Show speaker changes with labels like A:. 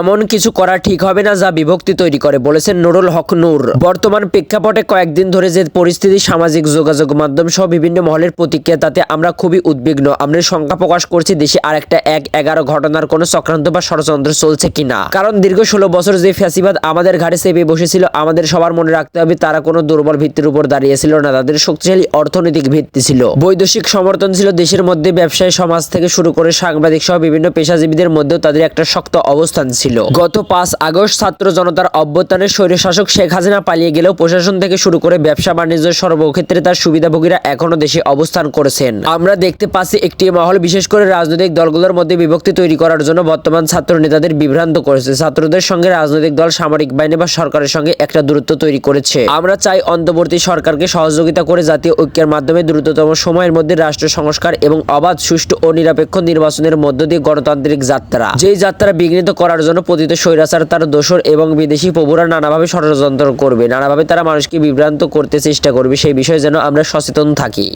A: এমন কিছু করা ঠিক হবে না যা বিভক্তি তৈরি করে, বলেছেন নুরুল হক নূর। বর্তমান প্রেক্ষাপটে কয়েকদিন ধরে যে পরিস্থিতি, সামাজিক যোগাযোগ মাধ্যম সহ বিভিন্ন মহলের প্রতিক্রিয়া, তাতে আমরা খুবই উদ্বিগ্ন। আমরা শঙ্কা প্রকাশ করছি দেশে আরেকটা এক এগারো ঘটনার কোনো চক্রান্ত বা ষড়যন্ত্র চলছে কিনা। কারণ দীর্ঘ ষোলো বছর যে ফ্যাসিবাদ আমাদের ঘাড়ে চেপে বসেছিল, আমাদের সবার মনে রাখতে হবে তারা কোনো দুর্বল ভিত্তির উপর দাঁড়িয়েছিল না, তাদের শক্তিশালী অর্থনৈতিক ভিত্তি ছিল। বৈদেশিক সমর্থন ছিল দেশের মধ্যে ব্যবসায়ী সমাজ থেকে শুরু করে সাংবাদিক সহ বিভিন্ন পেশাজীবীদের মধ্যেও তাদের একটা শক্ত অবস্থান ছিল। গত পাঁচ আগস্ট ছাত্র জনতার অভ্যুত্থানে স্বৈরশাসক শেখ হাসিনা পালিয়ে গেলেও প্রশাসন থেকে শুরু করে ব্যবসা বাণিজ্য সর্বক্ষেত্রে তার সুবিধাভোগীরা এখনও দেশে অবস্থান করেছেন। আমরা দেখতে পাচ্ছি একটি মহল, বিশেষ করে রাজনৈতিক দলগুলোর মধ্যে বিভক্তি তৈরি করার জন্য বর্তমান ছাত্র নেতাদের বিভ্রান্ত করেছে। ছাত্রদের সঙ্গে রাজনৈতিক দল, সামরিক বাহিনী বা সরকারের সঙ্গে একটা দূরত্ব তৈরি করেছে। আমরা চাই অন্তর্বর্তী সরকারকে সহযোগিতা করে জাতীয় ঐক্যের মাধ্যমে দ্রুততম সময়ের মধ্যে রাষ্ট্র সংস্কার এবং অবাধ, সুষ্ঠু ও নিরপেক্ষ নির্বাচনের মধ্য দিয়ে গণতান্ত্রিক যাত্রা। যেই যাত্রা বিঘ্নিত করার জন্য পতিত স্বৈরাচার, তার দোষর এবং বিদেশি প্রভুরা নানাভাবে ষড়যন্ত্র করবে। নানাভাবে তারা মানুষকে বিভ্রান্ত করতে চেষ্টা করবে। সেই বিষয়ে যেন আমরা সচেতন থাকি।